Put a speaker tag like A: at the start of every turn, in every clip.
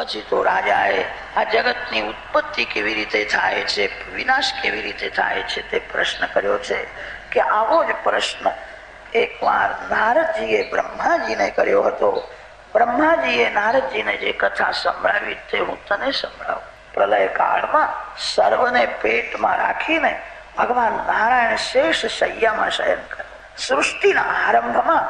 A: પછી તો રાજાએ આ જગતની ઉત્પત્તિ કેવી રીતે થાય છે, વિનાશ કેવી રીતે થાય છે તે પ્રશ્ન કર્યો છે કે આવો જ પ્રશ્ન એકવાર નારદજીએ બ્રહ્માજીને કર્યો હતો. બ્રહ્માજીએ નારદજીને જે કથા સંભળાવી તે હું તને સંભળાવું. પ્રલય કાળમાં સર્વને પેટમાં રાખીને ભગવાન નારાયણ શેષ શૈયામાં શયન કરે. સૃષ્ટિના આરંભમાં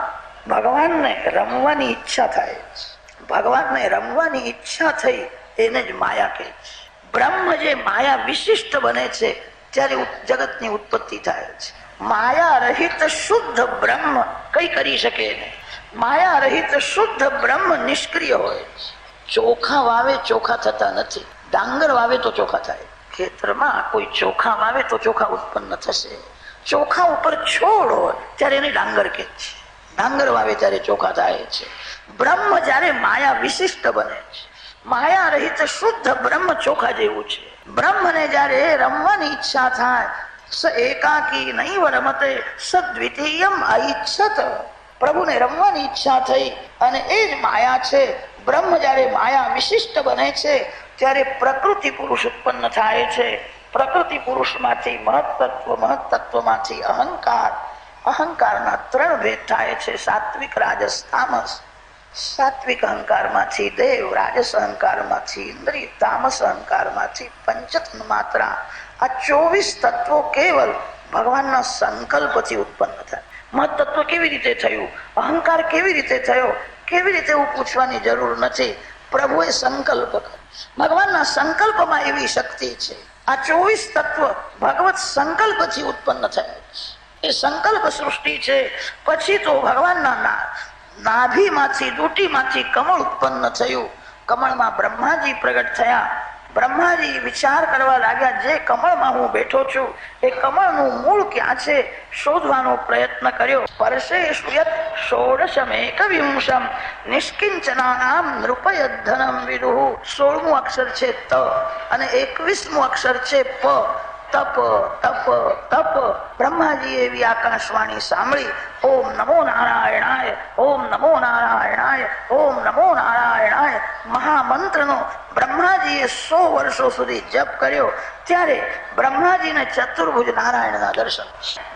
A: ભગવાનને રમવાની ઈચ્છા થાય છે. ભગવાનને રમવાની ઈચ્છા થઈ, એને જ માયા કહે છે. બ્રહ્મ જે માયા વિશિષ્ટ બને છે, ત્યારે જગતની ઉત્પત્તિ થાય છે. માયા રહિત શુદ્ધ બ્રહ્મ કઈ કરી શકે નહીં. માયા રહિત શુદ્ધ બ્રહ્મ નિષ્ક્રિય હોય ચોખા વાવે ચોખા થતા નથી. ડાંગર વાવે તો ચોખા થાય. ખેતરમાં કોઈ ચોખા વાવે તો ચોખા ઉત્પન્ન થશે. ચોખા ઉપર છોડ હોય, ત્યારે એને ડાંગર કહે છે. ડાંગર વાવે ત્યારે ચોખા થાય છે. બ્રહ્મ જ્યારે માયા વિશિષ્ટ બને છે. માયા રહિત શુદ્ધ બ્રહ્મ ચોખા જેવું છે. બ્રહ્મને જ્યારે રમવાની ઈચ્છા થાય, સ એકાકી નહીં રમતે, સદ્વિતીયમ અઈચ્છત. પ્રભુને રમવાની ઈચ્છા થઈ અને એ જ માયા છે. બ્રહ્મ જ્યારે માયા વિશિષ્ટ બને છે, ત્યારે પ્રકૃતિ પુરુષ ઉત્પન્ન થાય છે. પ્રકૃતિ પુરુષમાંથી મહત્તત્વ, મહત્તત્વમાંથી અહંકાર અહંકારના ત્રણ ભેદ થાય છે સાત્વિક રાજસ તામસ સાત્વિક અહંકારમાંથી દેવ, રાજસ અહંકારમાંથી ઇન્દ્રિય, તામસ અહંકારમાંથી પંચતન માત્રા. આ ચોવીસ તત્વો કેવલ ભગવાનના સંકલ્પથી ઉત્પન્ન થાય. મહત્તત્વ કેવી રીતે થયું? અહંકાર કેવી રીતે થયો? કેવી રીતે એવું પૂછવાની જરૂર નથી? પ્રભુએ સંકલ્પ ભગવાનના સંકલ્પમાં એવી શક્તિ છે. આ ચોવીસ તત્વ ભગવત સંકલ્પથી ઉત્પન્ન થયા. એ સંકલ્પ સૃષ્ટિ છે. પછી તો ભગવાનના નાભીમાંથી, દૂટીમાંથી કમળ ઉત્પન્ન થયું. કમળમાં બ્રહ્માજી પ્રગટ થયા. બ્રહ્માજી વિચાર કરવા લાગ્યા, જે કમળમાં હું બેઠો છું, એ કમળનું મૂળ ક્યાં છે? શોધવાનો પ્રયત્ન કર્યો. પરશે યત ષોડશમેક વિંશમ નિષ્કિંચનાનામ નૃપયધનમ વિદુહુ સોળમું અક્ષર છે ત અને એકવીસમું અક્ષર છે પ. તપ તપ તપ. બ્રહ્માજી એવી આકાશવાણી સાંભળી, ઓમ નમો નારાયણાય, ઓમ નમો નારાયણાય, ઓમ નમો નારાયણાય. મહામંત્રનો બ્રહ્માજીએ સો વર્ષો સુધી જપ કર્યો. ત્યારે બ્રહ્માજીને ચતુર્ભુજ નારાયણના દર્શન.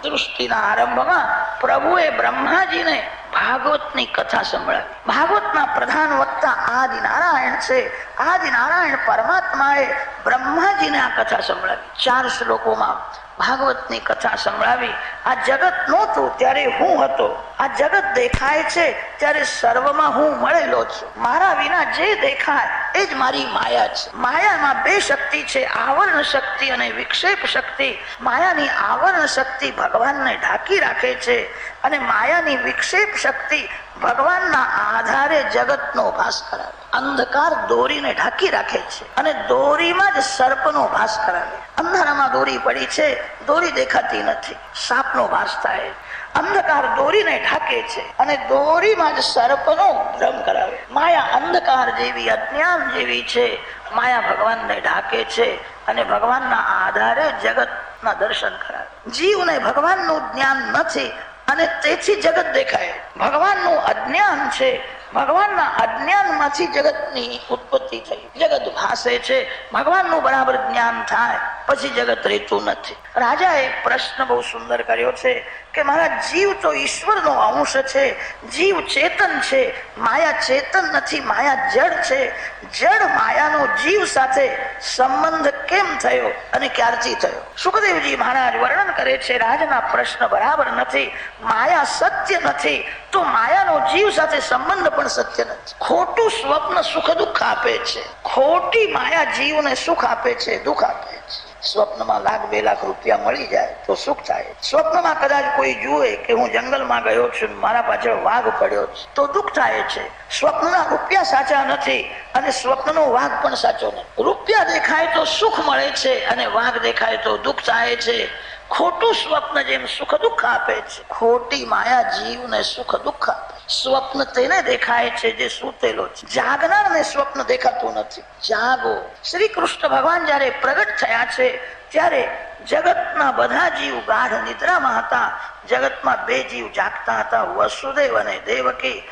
A: સૃષ્ટિના આરંભમાં પ્રભુએ બ્રહ્માજીને ભાગવતની કથા સંભળાવી. ભાગવતના પ્રધાન વક્તા આદિ નારાયણ છે. આદિ નારાયણ પરમાત્માએ બ્રહ્માજીને આ કથા સંભળાવી. ચાર શ્લોકોમાં ભાગવતની કથા સંભળાવી. આ જગત નહોતું ત્યારે હું હતો. આ જગત દેખાય છે ત્યારે સર્વમાં હું મળેલો છું. મારા વિના જે દેખાય એ જ મારી માયા છે. માયામાં બે શક્તિ છે, આવરણ શક્તિ અને વિક્ષેપ શક્તિ. માયાની આવરણ શક્તિ ભગવાનને ઢાંકી રાખે છે અને માયાની વિક્ષેપ શક્તિ ભગવાનના આધારે જગતનો ભાસ કરાવે. અંધકાર દોરીને ઢાંકી રાખે છે અને દોરીમાં જ સર્પનો ભાસ કરાવે. અંધારામાં દોરી પડી છે, દોરી દેખાતી નથી. સાપનો ભાસ થાય. અંધકાર દોરીને ઢાકે છે અને દોરીમાં જ સર્પનો ભ્રમ કરાવે. માયા અંધકાર જેવી, અજ્ઞાન જેવી છે. માયા ભગવાનને ઢાકે છે અને ભગવાનના આધારે જગતના દર્શન કરાવે. જીવને ભગવાનનું જ્ઞાન નથી અને તેથી જગત દેખાય. ભગવાનનું અજ્ઞાન છે. ભગવાનના અજ્ઞાનમાંથી જગતની ઉત્પત્તિ થઈ. જગત ભાસે છે. ભગવાનનું બરાબર જ્ઞાન થાય. પછી જગત રહેતું નથી. રાજાએ પ્રશ્ન બહુ સુંદર કર્યો છે. કે મારા જીવ તો ઈશ્વરનો અંશ છે, જીવ ચેતન છે, માયા ચેતન નથી, માયા જડ છે. જડ માયાનો જીવ સાથે સંબંધ કેમ થયો અને ક્યારથી થયો? સુખદેવજી મહારાજ વર્ણન કરે છે, રાજના પ્રશ્ન બરાબર નથી, માયા સત્ય નથી, તો માયાનો જીવ સાથે સંબંધ પણ સત્ય નથી. ખોટું સ્વપ્ન સુખ દુઃખ આપે છે. ખોટી માયા જીવને સુખ આપે છે, દુઃખ આપે છે. સ્વપ્નમાં લાખ બે લાખ રૂપિયા મળી જાય તો સુખ થાય. સ્વપ્નમાં કદાચ કોઈ જુએ કે હું જંગલમાં ગયો છું, મારા પાછળ વાઘ પડ્યો, તો દુઃખ થાય છે. સ્વપ્નના રૂપિયા સાચા નથી અને સ્વપ્નનો વાઘ પણ સાચો નથી. રૂપિયા દેખાય તો સુખ મળે છે અને વાઘ દેખાય તો દુઃખ થાય છે. ખોટું સ્વપ્ન જેમ સુખ દુઃખ આપે છે. ખોટી માયા જીવને સુખ દુઃખ આપે સ્વપ્ન તેને દેખાય છે જે સૂતેલો છે. જાગનારને સ્વપ્ન દેખાતું નથી. જાગો. શ્રી કૃષ્ણ ભગવાન જયારે પ્રગટ થયા છે, ત્યારે જગતના બધા જીવ ગાઢ નિદ્રામાં હતા. જગતમાં બે જીવ જાગતા હતા. વસુદેવ અને દેવકી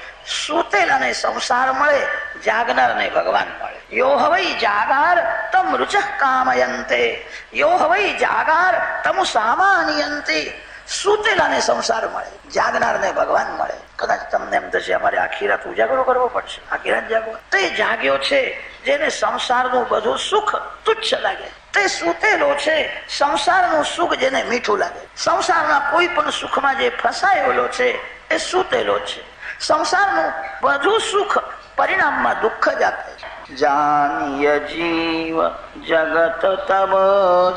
A: સૂતેલાને સંસાર મળે જાગનાર ને ભગવાન મળે. યો હવઈ જાગાર તમ રુચ કામયંતે. યો હવઈ જાગાર તમ સામાનિયંતે. સુતેલાને સંસાર મળે, જાગનારને ભગવાન મળે. કદાચ તમને એમ થશે, અમારે આખી રાત ઉજાગરો કરવો પડશે, આખી રાત જાગવો તે જાગ્યો છે, જેને સંસારનું બધું સુખ તુચ્છ લાગે. તે સુતેલો છે, સંસારનું સુખ જેને મીઠું લાગે. સંસારના કોઈ પણ સુખમાં જે ફસાયેલો છે, એ સુતેલો છે. સંસારનું બધું સુખ પરિણામમાં દુઃખ જ આપે છે. જાનીય જીવ જગત તબ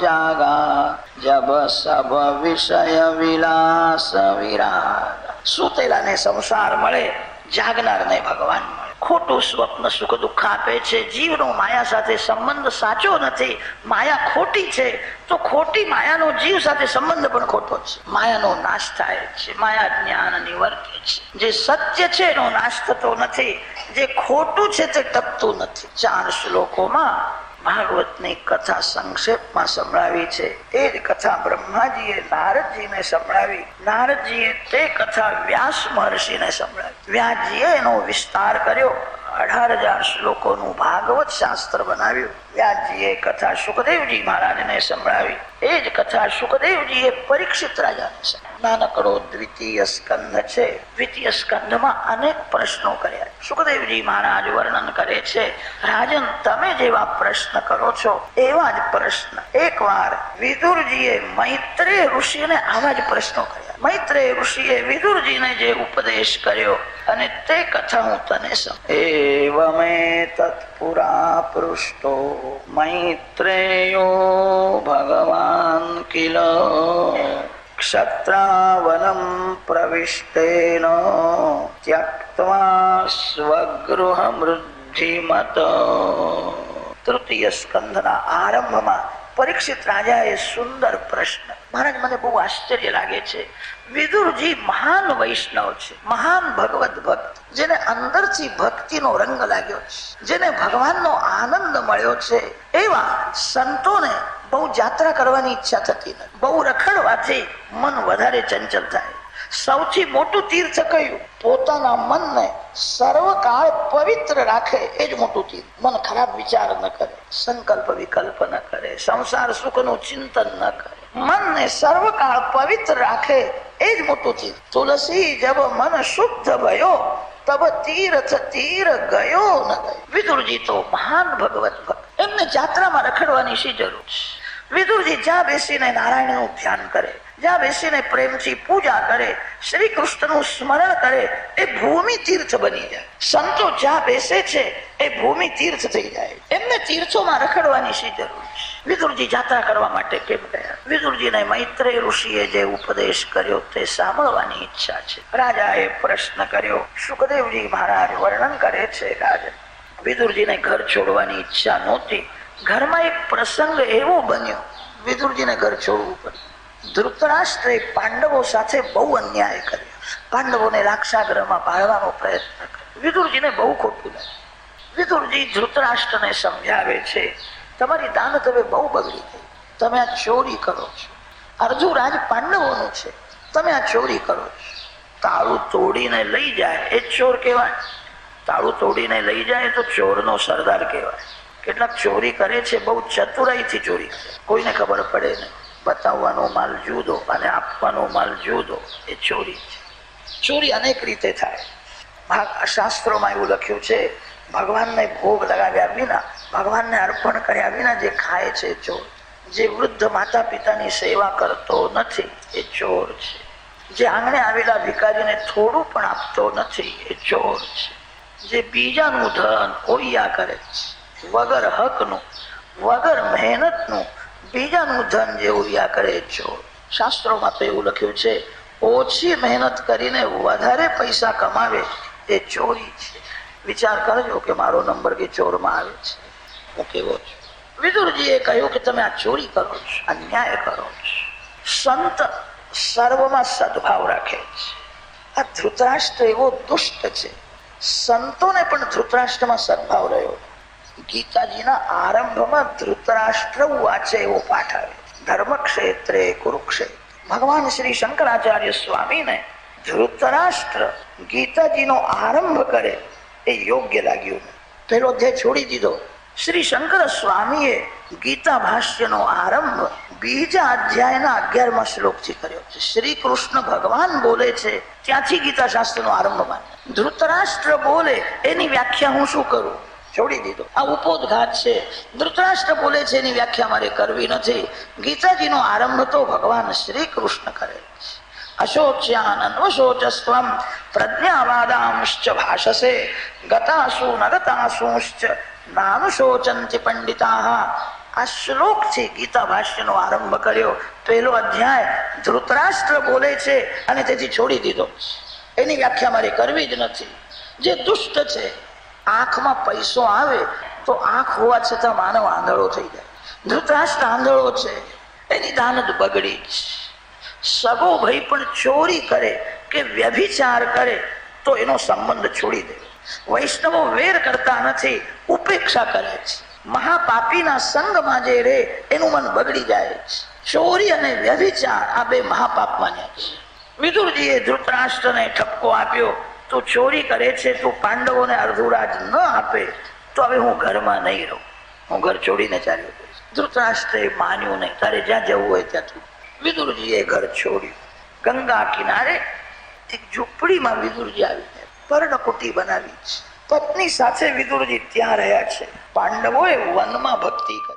A: જાગા, જબ સબ વિષય વિલાસ વિરાગ. સુતેલાને સંસાર મળે, જાગનારને ભગવાન મળે. ખોટું સ્વપ્ન સુખ દુઃખ આપે છે. જીવનો માયા સાથે સંબંધ સાચો નથી. માયા ખોટી છે. તો ખોટી માયાનો જીવ સાથે સંબંધ પણ ખોટો છે. માયાનો નાશ થાય છે. માયા જ્ઞાન નિવર્તે છે. જે સત્ય છે એનો નાશ થતો નથી. જે ખોટું છે તે ટકતું નથી. ચાર શ્લોકોમાં ભાગવતની કથા સંક્ષેપમાં સંભળાવી છે. એ જ કથા બ્રહ્માજીએ નારદજીને સંભળાવી. નારદજીએ તે કથા વ્યાસ મહર્ષિને સંભળાવી. વ્યાસજીએ એનો વિસ્તાર કર્યો. અઢાર હજાર શ્લોકોનું ભાગવત શાસ્ત્ર બનાવ્યું. વ્યાસજીએ કથા સુખદેવજી મહારાજને સંભળાવી. એ જ કથા સુખદેવજીએ પરીક્ષિત રાજાને સંભળાવી. નાનકડો દ્વિતીય સ્કંધ છે. દ્વિતીય સ્કંધમાં અનેક પ્રશ્નો કર્યા. સુખદેવજી મહારાજ વર્ણન કરે છે, રાજન, તમે જેવા પ્રશ્ન કરો છો, એવા જ પ્રશ્ન. એકવાર વિદુરજીએ મૈત્રેય ઋષિને આવા જ પ્રશ્નો કર્યા. મૈત્રેય ઋષિએ વિદુરજીને જે ઉપદેશ કર્યો અને તે કથા હું તને એવમે તત્પુરા પૃષ્ટો મૈત્રેયો ભગવાન કિલ. ક્ષત્રાવનમ પ્રવિષ્ટેન, ત્યક્ત્વા સ્વગૃહમૃદ્ધિમત તૃતીય સ્કંદના આરંભમાં પરીક્ષિત રાજાએ સુંદર પ્રશ્ન. મહારાજ, મને બહુ આશ્ચર્ય લાગે છે. વિદુરજી મહાન વૈષ્ણવ છે, મહાન ભગવત ભક્ત, જેને અંદરથી ભક્તિનો રંગ લાગ્યો છે જેને ભગવાનનો આનંદ મળ્યો છે, એવા સંતોને બહુ જાત્રા કરવાની ઈચ્છા થતી નથી. બહુ રખડવાથી મન વધારે ચંચલ થાય. સૌથી મોટું તીર્થ કયું પોતાના મનને સર્વકાળ પવિત્ર રાખે એ જ મોટું તીર્થ મન ખરાબ વિચાર ન કરે, સંકલ્પ વિકલ્પ ન કરે, સંસાર સુખનું ચિંતન ન કરે. મનને સર્વકાળ પવિત્ર રાખે એ જ મોટું તીર્થ તુલસી જબ મન શુદ્ધ ભયો, તબ તીર્થ તીર ગયો ન ગયો. વિદુરજી તો મહાન ભગવત ભક્ત. એમને જાત્રામાં રખડવાની શી જરૂર છે? વિદુરજી જ્યાં બેસીને નારાયણનું ધ્યાન કરે જ્યાં બેસીને પ્રેમથી પૂજા કરે શ્રી કૃષ્ણનું સ્મરણ કરે, એ ભૂમિ તીર્થ બની જાય. સંતો જ્યાં બેસે છે, એ ભૂમિ તીર્થ થઈ જાય. એમને તીર્થોમાં રખડવાની શી જરૂર વિદુરજી જાત્રા કરવા માટે કેમ ગયા? વિદુરજીને મૈત્રે ઋષિએ જે ઉપદેશ કર્યો તે સાંભળવાની ઈચ્છા છે. રાજાએ પ્રશ્ન કર્યો, સુખદેવજી મહારાજ વર્ણન કરે છે રાજન વિદુરજીને ઘર છોડવાની ઈચ્છા નહોતી. ઘરમાં એક પ્રસંગ એવો બન્યો. વિદુરજીને ઘર છોડવું પડ્યું. ધૃતરાષ્ટ્રે પાંડવો સાથે બહુ અન્યાય કર્યો. પાંડવોને રાક્ષાગ્રહમાં પાડવાનો પ્રયત્ન કર્યો. વિદુરજીને બહુ ખોટું લાગ્યું. વિદુરજી ધૃતરાષ્ટ્રને સમજાવે છે, તમારી દાન તમે બહુ બગડી ગઈ. તમે આ ચોરી કરો છો. અર્જુરાજ પાંડવોનું છે. તમે આ ચોરી કરો છો. તાળું તોડીને લઈ જાય એ ચોર કહેવાય. તાળું તોડીને લઈ જાય તો ચોરનો સરદાર કહેવાય. કેટલાક ચોરી કરે છે, બહુ ચતુરાઈથી ચોરી કરે. કોઈને ખબર પડે નહીં. બતાવવાનો માલ જુદો અને આપવાનો માલ જુદો. એ ચોરી છે. ચોરી અનેક રીતે થાય. શાસ્ત્રોમાં એવું લખ્યું છે, ભગવાનને ભોગ લગાવ્યા વિના, ભગવાનને અર્પણ કર્યા વિના જે ખાય છે ચોર. જે વૃદ્ધ માતા પિતાની સેવા કરતો નથી, એ ચોર છે. જે આંગણે આવેલા ભિકારીને થોડું પણ આપતો નથી, એ ચોર છે. જે બીજાનું ધન ઓયા કરે વગર હકનું, વગર મહેનતનું બીજાનું ધન જે યા કરે છો? શાસ્ત્રોમાં તો એવું લખ્યું છે, ઓછી મહેનત કરીને વધારે પૈસા કમાવે એ ચોરી છે. વિચાર કરજો કે મારો નંબર કે ચોરમાં આવે છે. હું કેવો છું? વિદુરજીએ કહ્યું કે તમે આ ચોરી કરો છો, અન્યાય કરો છો. સંત સર્વમાં સદભાવ રાખે છે. આ ધૃતરાષ્ટ્ર એવો દુષ્ટ છે. સંતોને પણ ધૃતરાષ્ટ્રમાં સદભાવ રહ્યો ગીતાજીના આરંભમાં ધૃતરાષ્ટ્ર વાંચે એવો પાઠ આવે ધર્મ ક્ષેત્રે કુરુક્ષેત્ર. ભગવાન શ્રી શંકરાચાર્ય સ્વામીને ધૃતરાષ્ટ્ર ગીતાજીનો આરંભ કરે એ યોગ્ય લાગ્યું પેલો ધ્યેય છોડી દીધો. શ્રી શંકર સ્વામીએ ગીતા ભાષ્યનો આરંભ બીજા અધ્યાયના અગિયારમાં શ્લોકથી કર્યો. છે શ્રી કૃષ્ણ ભગવાન બોલે છે, ત્યાંથી ગીતા શાસ્ત્રનો આરંભ માને. ધૃતરાષ્ટ્ર બોલે, એની વ્યાખ્યા હું શું કરું? છોડી દીધો. આ ઉપોદઘાત છે. ધૃતરાષ્ટ્ર બોલે છે, એની વ્યાખ્યા મારે કરવી નથી. ગીતાજીનો આરંભ તો ભગવાન શ્રી કૃષ્ણ કરે છે અશોચ્યાન અન્વશોચસ્વમ પ્રજ્ઞાવાદાંશ્ચ ભાષસે, ગતાસુ ન ગતાસુશ્ચ પંડિતા. આ છે ગીતા આરંભ કર્યો. પહેલો અધ્યાય ધૃતરાષ્ટ્ર બોલે છે અને તેથી છોડી દીધો. એની વ્યાખ્યા મારે કરવી જ નથી. જે દુષ્ટ છે આંખમાં પૈસો આવે તો આંખ હોવા છતાં માનવ આંધળો થઈ જાય. ધૃતરાષ્ટ્ર આંધળો છે. એની દાનત બગડી છે સગો ભાઈ પણ ચોરી કરે કે વ્યભિચાર કરે તો એનો સંબંધ છોડી દે. વૈષ્ણવો વેર કરતા નથી, ઉપેક્ષા કરે છે મહાપાપીના સંગમાં જે રે એનું મન બગડી જાય છે ચોરી અને વ્યભિચાર આ બે મહાપાપ માન્યા છે. વિદુરજીએ ધૃતરાષ્ટ્રને ઠપકો આપ્યો. તું ચોરી કરે છે, તું પાંડવોને અર્ધુરાજ ન આપે, તો હવે હું ઘરમાં નહીં રહું. હું ઘર છોડીને ચાલ્યો જઈશ ધૃતરાષ્ટ્રે માન્યું નહીં. તારે જ્યાં જવું હોય ત્યાં તું વિદુરજીએ ઘર છોડ્યું. ગંગા કિનારે એક ઝૂંપડીમાં વિદુરજી આવી ગયા પર્ણકુટી બનાવી છે. પત્ની સાથે વિદુરજી ત્યાં રહ્યા છે. પાંડવોએ વનમાં ભક્તિ કરી.